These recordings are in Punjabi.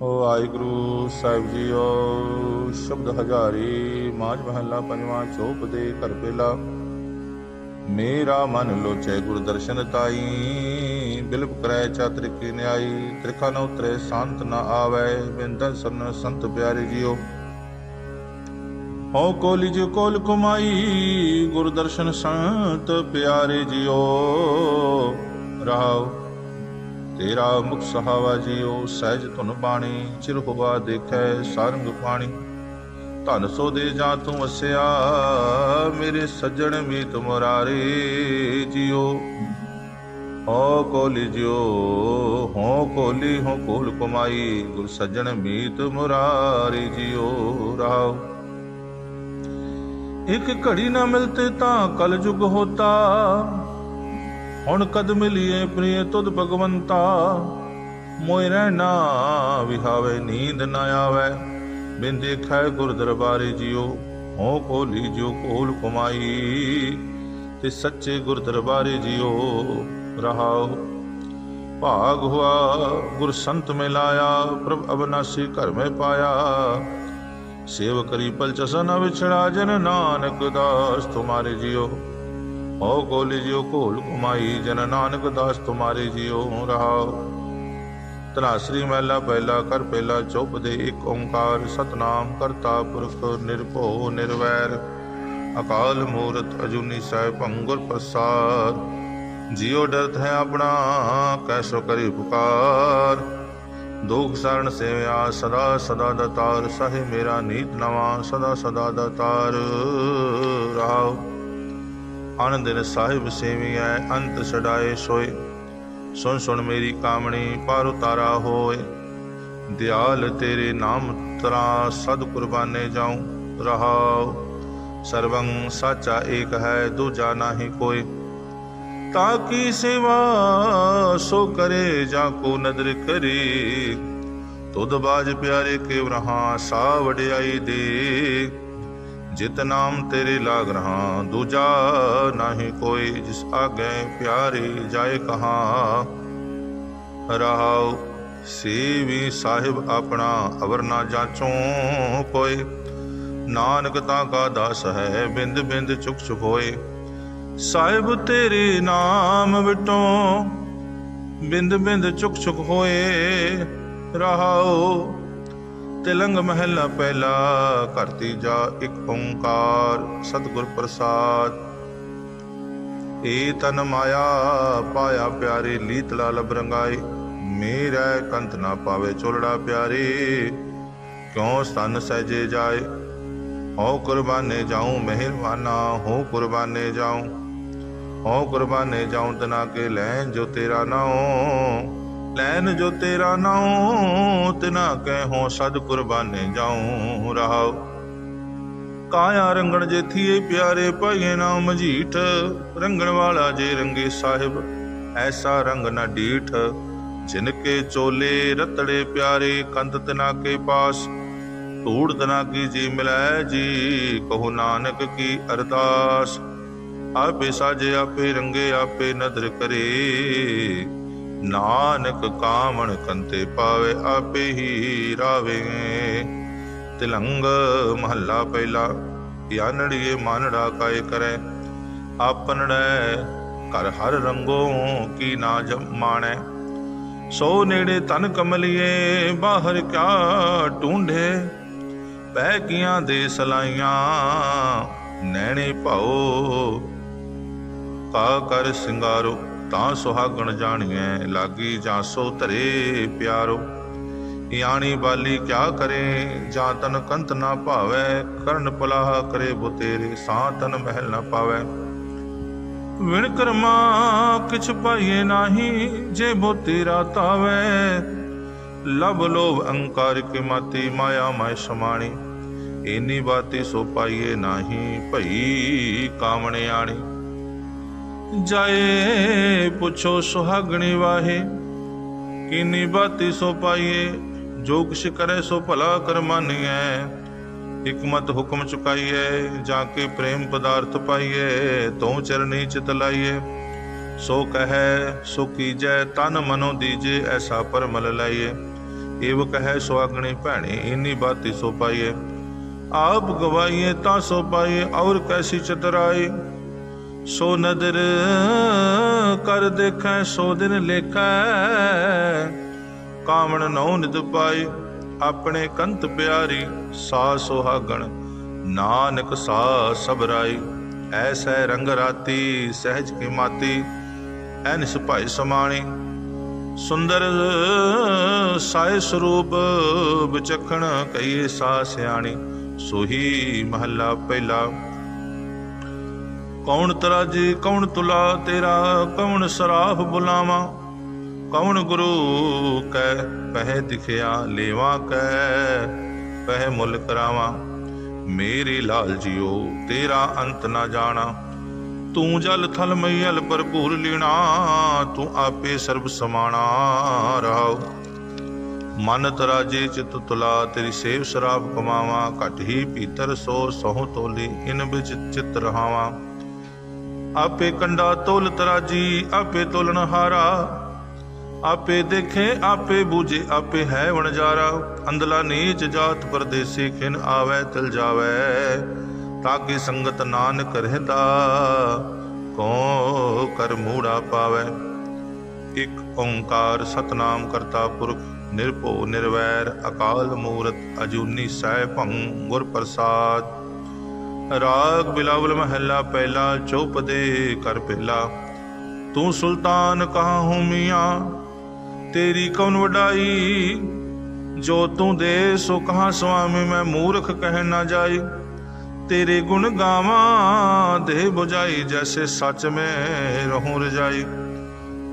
ਵਾਹਿਗੁਰੂ ਸਾਹਿਬ ਜੀਓ, ਸ਼ਬਦ ਹਜ਼ਾਰੀ, ਮਾਝ ਮਹੱਲਾ ਪੰਜਵਾਂ ਚੋਪ ਦੇ ਘਰ ਪਹਿਲਾ ਮੇਰਾ ਮਨ ਲੋਚੈ ਗੁਰ ਦਰਸ਼ਨ ਤਾਈ, ਬਿਲਪ ਕਰੈ ਚਾਤਰ ਕੀ ਨਿਆਈ, ਤ੍ਰਿਖਾ ਨ ਉਤਰੇ ਸੰਤ ਨ ਆਵੈ, ਬਿੰਦਨ ਸਰਨ ਸੰਤ ਪਿਆਰੇ ਜੀਓ। ਹੋ ਕੋਲਿ ਜੋ ਕੋਲ ਕੁਮਾਈ, ਗੁਰ ਦਰਸ਼ਨ ਸੰਤ ਪਿਆਰੇ ਜੀਓ। ਰਹਾਉ ਤੇਰਾ ਮੁਖ ਸਹਾਵਾ ਜੀਓ ਸਹਿਜ ਧੁਨ ਬਾਣੀ, ਚਿਰ ਹੋਵਾ ਦੇਖੈ ਸਾਰੰਗ ਪਾਣੀ। ਧਨ ਸੋ ਦੇ ਜਾਂ ਤੂੰ ਵਸਿਆ ਮੇਰੇ ਸੱਜਣ ਵੀ ਤੁਮਰਾਰੇ ਜੀਓ ਹੋ ਕੋਲੀ ਜਿਓ ਹੋ ਕੋਲੀ ਹੋ ਕੋਲ ਕਮਾਈ, ਗੁਰ ਸੱਜਣ ਮੀਤ ਮੁਰਾਰੀ ਜੀਓ ਰਾਉ। ਇੱਕ ਘੜੀ ਨਾ ਮਿਲਤੇ ਤਾਂ ਕਲ ਯੁਗ ਹੋਤਾ ਹੁਣ ਕਦ ਮਿਲੀਏ ਪ੍ਰਿਯ ਤੁਧ ਭਗਵੰਤਾ? ਮੋਇ ਰਹਿਣਾ ਵਿਹਾਵੇ, ਨੀਂਦ ਨਾ ਆਵੇ। ਬਿਨ ਦੇਖੈ ਗੁਰ ਦਰਬਾਰੇ ਜਿਉ, ਹੋ ਕੋਲੀ ਜੋ ਕੋਲ ਕਮਾਈ। ਤੇ ਸੱਚੇ ਗੁਰ ਦਰਬਾਰੇ ਜਿਉ ਰਹਾਉ। ਭਾਗ ਹੁਆ, ਗੁਰ ਸੰਤ ਮਿਲਾਇਆ ਪ੍ਰਭ ਅਬਨਾਸੀ ਘਰ ਮੈਂ ਪਾਇਆ। ਸੇਵ ਕਰੀ ਪਲ ਵਿਛੜਾ, ਜਨ ਨਾਨਕ ਦਾਸ, ਤੁਮਾਰੇ ਜਿਉ। ਹੋ ਗੋਲੀ ਜਿਉ ਘੋਲ ਕਮਾਈ ਜਨ ਨਾਨਕ ਦਾਸ ਤੁਮਾਰੇ ਜਿਉ ਰਹਾਉ। ਤਨਾਸਰੀ ਮਹਿਲਾ ਪਹਿਲਾ ਕਰ ਪਹਿਲਾ ਚੁੱਪ ਦੇ ਇੱਕ ਓੰਕਾਰ ਸਤਨਾਮ ਕਰਤਾ ਪੁਰਖ ਨਿਰਭਉ ਨਿਰਵੈਰ। ਅਕਾਲ ਮੂਰਤ ਅਜੂਨੀ ਸਾਹਿਬ ਭੰਗੁਰ ਪ੍ਰਸਾਦ ਜਿਉ ਡਰਤ ਹੈ ਆਪਣਾ, ਕੈਸੋ ਕਰੀ ਪੁਕਾਰ। ਦੁਖ ਸਰਣ ਸੇਵਿਆ, ਸਦਾ ਸਦਾ ਦਤਾਰ ਸਹਿ ਮੇਰਾ ਨੀਤ ਨਵਾ, ਸਦਾ ਸਦਾ ਦਤਾਰ ਰਾਉ ਆਨੰਦ ਦਿਨ ਸਾਹਿਬ ਸੇਵੀਐ, ਅੰਤ ਛਡਾਏ ਸੋਏ। ਸੁਣ ਸੁਣ ਮੇਰੀ ਕਾਮਣੀ, ਪਰ ਉਤਾਰਾ ਹੋਏ। ਦਿਆਲ ਤੇਰੇ ਨਾਮ ਤਰਾ ਸਦ ਕੁਰਬਾਨੇ ਜਾਉ। ਰਹਾਉ, ਸਰਵੰ ਸਾਚਾ ਏਕ ਹੈ, ਦੂਜਾ ਨਾਹੀ ਕੋਈ ਤਾਂ ਕੀ ਸੇਵਾ ਸੋ ਕਰੇ, ਜਾਂ ਕੋ ਨਦਰ ਕਰੇ। ਤੁਧ ਬਾਜ ਪਿਆਰੇ ਕੇ ਰਹਾ ਸਾ ਵਡਿਆਈ ਦੇ। ਜਿਤ ਨਾਮ ਤੇਰੇ ਲਾਗ ਰਹਾ, ਦੂਜਾ ਨਹੀਂ ਕੋਈ ਜਿਸ ਆਗੇ ਪਿਆਰੇ ਜਾਏ ਕਹਾ। ਰਹਾਉ ਸੇਵੀ ਸਾਹਿਬ ਆਪਣਾ ਅਵਰ ਨਾ ਜਾਚੋ ਕੋਈ, ਨਾਨਕ ਤਾਂ ਕਾ ਦਾਸ ਹੈ, ਬਿੰਦ ਬਿੰਦ ਚੁਕ ਚੁਕ ਹੋਏ ਸਾਹਿਬ ਤੇਰੇ ਨਾਮ ਵਿਟੋ ਬਿੰਦ ਬਿੰਦ ਚੁਕ ਚੁਕ ਹੋਏ ਰਹਾਉ ਤਿਲੰਗ ਮਹਿਲਾ ਪਹਿਲਾ ਕਰਤੀ ਜਾ ਇੱਕ ਓੰਕਾਰ, ਸਤਿਗੁਰ ਪ੍ਰਸਾਦ। ਏ ਤਨ ਮਾਇਆ ਪਾਇਆ ਪਿਆਰੇ, ਲੀਤ ਲਾਲ ਬਰੰਗਾਏ। ਮੇਰਾ ਕੰਤ ਨਾ ਪਾਵੇ ਚੋਲੜਾ ਪਿਆਰੇ। ਕਿਉ ਸਨ ਸਹਜੇ ਜਾਏ? ਹੋ ਕੁਰਬਾਨੇ ਜਾਉ ਮਿਹਰਬਾਨਾ, ਹੋ ਕੁਰਬਾਨੇ ਜਾਉ। ਹੋ ਕੁਰਬਾਨੇ ਜਾਉ ਤਨਾ ਕੇ ਲੈ ਜੋ ਤੇਰਾ ਨਾਉ। ਲੈਨ ਜੋ ਤੇਰਾ ਨਾਉ ਤਿਨਾ ਕਹਿ ਸਦ ਕੁਰਬਾਨੇ ਜਾਉ, ਰਹਾਉ। ਕਾਇਆ ਰੰਗਣ ਜੇਥੀਏ ਪਿਆਰੇ ਭਾਈਏ ਨਾਮ ਮਝੀਠ ਰੰਗਣ ਵਾਲਾ ਜੇ ਰੰਗੇ ਸਾਹਿਬ, ਐਸਾ ਰੰਗ ਨਾ ਡੀਠ। ਜਿਨ ਕੇ ਚੋਲੇ ਰਤੜੇ ਪਿਆਰੇ ਕੰਤ ਤਨਾ ਕੇ ਪਾਸ, ਧੂੜ ਤਨਾ ਕੀ ਜੀ ਮਿਲੈ ਜੀ, ਕਹੋ ਨਾਨਕ ਕੀ ਅਰਦਾਸ। ਆਪੇ ਸਾਜੇ, ਆਪੇ ਰੰਗੇ, ਆਪੇ ਨਦਰ ਕਰੇ। ਨਾਨਕ ਕਾਮਣ ਕੰਤੇ ਪਾਵੇ, ਆਪੇ ਹੀ ਰਾਵੇ। ਤਿਲੰਗ ਮਹੱਲਾ ਪਹਿਲਾ ਯਾਨੜੀਏ ਮਾਨੜਾ ਕਾਇ ਕਰੈ। ਆਪਨੜੈ ਕਰ ਹਰ ਰੰਗੋ ਕੀ ਨਾ ਜਮਾਣੈ ਸੋ ਨੇੜੇ ਤਨ ਕਮਲੀਏ, ਬਾਹਰ ਕਿਆ ਢੂੰਢੇ। ਬਹਿ ਕੀਆਂ ਦੇ ਸਲਾਈਆਂ, ਨੈਣੇ ਭਾਓ। ਕਾ ਕਰ ਸਿੰਗਾਰੋ ਤਾਂ ਸੁਹਾਗਣ ਜਾਣੀਐ, ਲਾਗੀ ਜਾਂ ਸੋ ਧਰੇ ਪਿਆਰੋ। ਯਾਣੀ ਬਾਲੀ ਕਿਆ ਕਰੇ, ਜਾਂ ਤਨ ਕੰਤ ਨਾ ਭਾਵੈ ਕਰਨ ਪਲਾਹ ਕਰੇ ਬੋ ਤੇਰੇ ਸਾਂ ਤਨ ਮਹਿਲ ਨਾ ਪਾਵੈ। ਵਿਣ ਕਰਮਾ ਕਿਛ ਪਾਈਏ ਨਾਹੀ, ਜੇ ਬੋ ਤੇਰਾ ਤਾਵੈ। ਲਬ ਲੋਭ ਅਹੰਕਾਰ ਕੇ ਮਾਤੀ, ਮਾਇਆ ਮੈਂ ਸਮਾਣੀ। ਇਨੀ ਬਾਤੀ ਸੋ ਪਾਈਏ ਨਾਹੀ, ਭਈ ਕਾਮਣੇ ਆਣੀ। ਜਾਏ, ਪੁੱਛੋ ਸੁਹਾਗਣੀ ਵਾਹੇ। ਕਿੰਨੀ ਬਾਤੀ ਸੋ ਪਾਈਏ, ਜੋ ਕਿਛ ਕਰੇ ਸੋ ਭਲਾ ਕਰਮਾਨੀਐ ਹਕਮਤ ਹੁਕਮ ਚੁਕਾਈਏ ਜਾਂ ਕੇ ਪ੍ਰੇਮ ਪਦਾਰਥ ਪਾਈਏ ਤਉ ਚਰਨੀ ਚਿਤ ਲਾਈਏ ਸੋ ਕਹੈ, ਸੋ ਕੀਜੈ, ਤਨ ਮਨੋ ਦੀਜੇ, ਐਸਾ ਪਰਮਲ ਲਾਈਏ ਏਵ ਕਹੈ ਸੁਆਗਣੇ ਭੈਣੇ, ਇੰਨੀ ਬਾਤੀ ਸੋ ਪਾਈਏ ਆਪ ਗਵਾਈਏ ਤਾਂ ਸੋ ਪਾਈਏ ਔਰ ਕੈਸੀ ਚਤਰਾਈ ਸੋ ਨਦਰ ਕਰ ਦੇਖੈ, ਸੋ ਦਿਨ ਲੇਖੈ। ਕਾਮਣ ਨਉ ਨਿਦ ਪਾਈ, ਆਪਣੇ ਕੰਤ ਪਿਆਰੀ, ਸਾ ਸੁਹਾਗਣ, ਨਾਨਕ ਸਾ ਸਬਰਾਈ ਐਸੈ ਰੰਗ ਰਾਤੀ, ਸਹਿਜ ਕੀ ਮਾਤੀ, ਐਨਿਸ ਭਾਈ ਸਮਾਣੀ। ਸੁੰਦਰ ਸਾਇ ਸਰੂਪ ਵਿਚਖਣ ਕਈਏ ਸਾ ਸਿਆਣੀ। ਸੋਹੀ ਮਹੱਲਾ ਪਹਿਲਾ ਕੌਣ ਤਰਾਜੀ, ਕੌਣ ਤੁਲਾ ਤੇਰਾ, ਕੌਣ ਸਰਾਫ ਬੁਲਾਵਾ? ਕੌਣ ਗੁਰੂ ਕੈ ਪਹਿ ਦਿਖਿਆ ਲੇਵਾ ਕੈ ਪਹਿ ਮੁੱਲ ਕਰਾਵਾ? ਮੇਰੇ ਲਾਲ ਜੀਓ, ਤੇਰਾ ਅੰਤ ਨਾ ਜਾਣਾ। ਤੂੰ ਜਲ ਥਲ ਮਈਲ ਭਰਪੂਰ ਲੀਣਾ, ਤੂੰ ਆਪੇ ਸਰਬ ਸਮਾਣਾ ਰਹਾਉ। ਮਨ ਤਰਾਜੇ ਚਿਤ ਤੁਲਾ, ਤੇਰੀ ਸੇਵ ਸ਼ਰਾਬ ਕਮਾਵਾ। ਘਟ ਹੀ ਪੀਤਰ ਸੋ ਸਹੁ ਤੋਲੀ, ਇਨ ਵਿੱਚ ਚਿਤ ਰਹਾਵਾ। ਆਪੇ ਕੰਡਾ ਤੋਲ ਤਰਾਜੀ, ਆਪੇ ਤੋਲਣ ਹਾਰਾ। ਆਪੇ ਦੇਖੇ, ਆਪੇ ਬੂਝੇ, ਆਪੇ ਹੈ ਵਣਜਾਰਾ। ਅੰਦਲਾ ਨੀਚ ਜਾਤ ਪਰਦੇਸੀ ਖਿਨ ਆਵੈ, ਤਿਲ ਜਾਵੈ। ਤਾਕੀ ਸੰਗਤ ਨਾਨਕ ਰਹਿਦਾ ਕੋ ਕਰ ਮੂੜਾ ਪਾਵੈ? ਇਕ ਓੰਕਾਰ ਸਤਨਾਮ ਕਰਤਾ ਪੁਰਖ, ਨਿਰਭਉ, ਨਿਰਵੈਰ, ਅਕਾਲ ਮੂਰਤ, ਅਜੂਨੀ ਸਹਿ ਭੰ ਗੁਰ ਪ੍ਰਸਾਦ। ਰਾਗ ਬਿਲਾਵਲ ਮਹੱਲਾ ਪਹਿਲਾ ਚੌਪਦੇ ਕਰ ਪਹਿਲਾ ਤੂੰ ਸੁਲਤਾਨ ਕਹਾ ਹੂੰ ਮੀਆਂ? ਤੇਰੀ ਕੌਣ ਵਡਾਈ? ਜੋ ਤੂੰ ਦੇ, ਸੋ ਕਹਾ ਸੁਆਮੀ? ਮੈਂ ਮੂਰਖ ਕਹਿ ਨਾ ਜਾਈ। ਤੇਰੇ ਗੁਣ ਗਾਵਾਂ ਦੇ 부ਜਾਈ ਜੈਸੇ ਸੱਚ ਮੈਂ ਰਹੂੰ ਰਜਾਈ।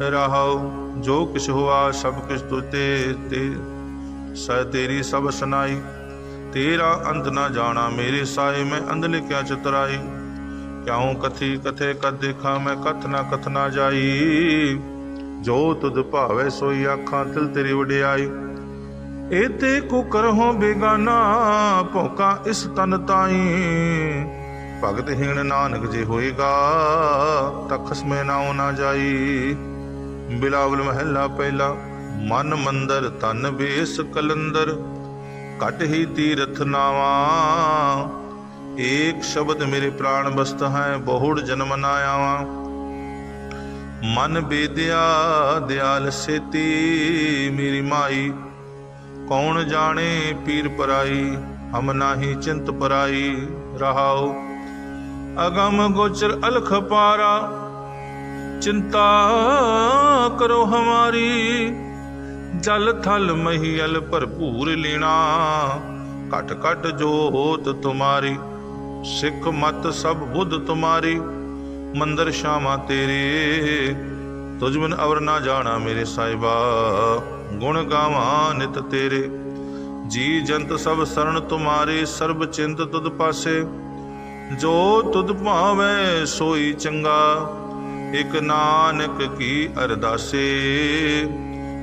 ਰਹਾਉ ਜੋ ਕਿਛ ਹੁਆ, ਸਭ ਕਿਛ ਤੁਤੇ ਤੇ ਸਹਿ ਤੇਰੀ ਸਭ ਸੁਨਾਈ ਤੇਰਾ ਅੰਤ ਨਾ ਜਾਣਾ ਮੇਰੇ ਸਾਏ ਮੈਂ ਅੰਧ ਲਿਖਿਆ ਚਤਰਾਈ। ਕਿਉ ਕਥੀ ਕਥੇ ਕਦ ਦੇਖਾਂ ਮੈਂ ਕਥ ਨਾ ਕਥ ਨਾ ਜਾਈ। ਜੋ ਤੁਧ ਭਾਵੇ ਸੋਈ ਆਖਾਂ ਤਿਲ ਤੇਰੀ ਵਡਿਆਈ। ਏਤੇ ਕੋ ਕਰਹੁ ਬੇਗਾਨਾ, ਭੋਕਾ ਇਸ ਤਨ ਤਾਈ। ਭਗਤ ਹੀਣ ਨਾਨਕ ਜੇ ਹੋਏਗਾ, ਤਖਸ ਮੈਂ ਨਾਉ ਨਾ ਜਾਈ। ਬਿਲਾਵਲ ਮਹਿਲਾ ਪਹਿਲਾ, ਮਨ ਮੰਦਰ ਤਨ ਬੇਸ ਕਲੰਦਰ। ਕਟ ਹੀ ਤੀਰਥ ਨਾਵਾ। ਏਕ ਸ਼ਬਦ ਮੇਰੇ ਪ੍ਰਾਣ ਬਸਤ ਹੈ, ਬਹੁੜ ਜਨਮ ਨਾ ਆਵਾ। ਮਨ ਬੇਦਿਆ, ਦਿਆਲ ਸੇਤੀ, ਮੇਰੀ ਮਾਈ। ਕੌਣ ਜਾਣੇ ਪੀਰ ਪਰਾਈ, ਹਮ ਨਾਹੀ ਚਿੰਤ ਪਰਾਈ। ਰਹਾਉ, ਅਗਮ ਗੋਚਰ ਅਲਖ ਪਾਰਾ। ਚਿੰਤਾ ਕਰੋ ਹਮਾਰੀ। ਜਲ ਥਲ ਮਹੀਲ ਭਰਪੂਰ ਲੀਣਾ। ਘਟ ਘਟ ਜੋਤ ਤੁਮਾਰੀ, ਸਿੱਖ ਮਤ ਸਭ ਬੁੱਧ ਤੁਮਾਰੀ। ਮੰਦਰ ਸ਼ਾਮਾ ਤੇਰੇ, ਤੁਝ ਬਿਨ ਅਵਰ ਨਾ ਜਾਣਾ ਮੇਰੇ ਸਾਹਿਬਾ। ਗੁਣ ਗਾਵਾਂ ਨਿਤ ਤੇਰੇ, ਜੀ ਜੰਤ ਸਭ ਸਰਣ ਤੁਮਾਰੇ, ਸਰਬ ਚਿੰਤ ਤੁਧ ਪਾਸੇ। ਜੋ ਤੁਧ ਭਾਵੈ ਸੋਈ ਚੰਗਾ, ਇਕ ਨਾਨਕ ਕੀ ਅਰਦਾਸੇ।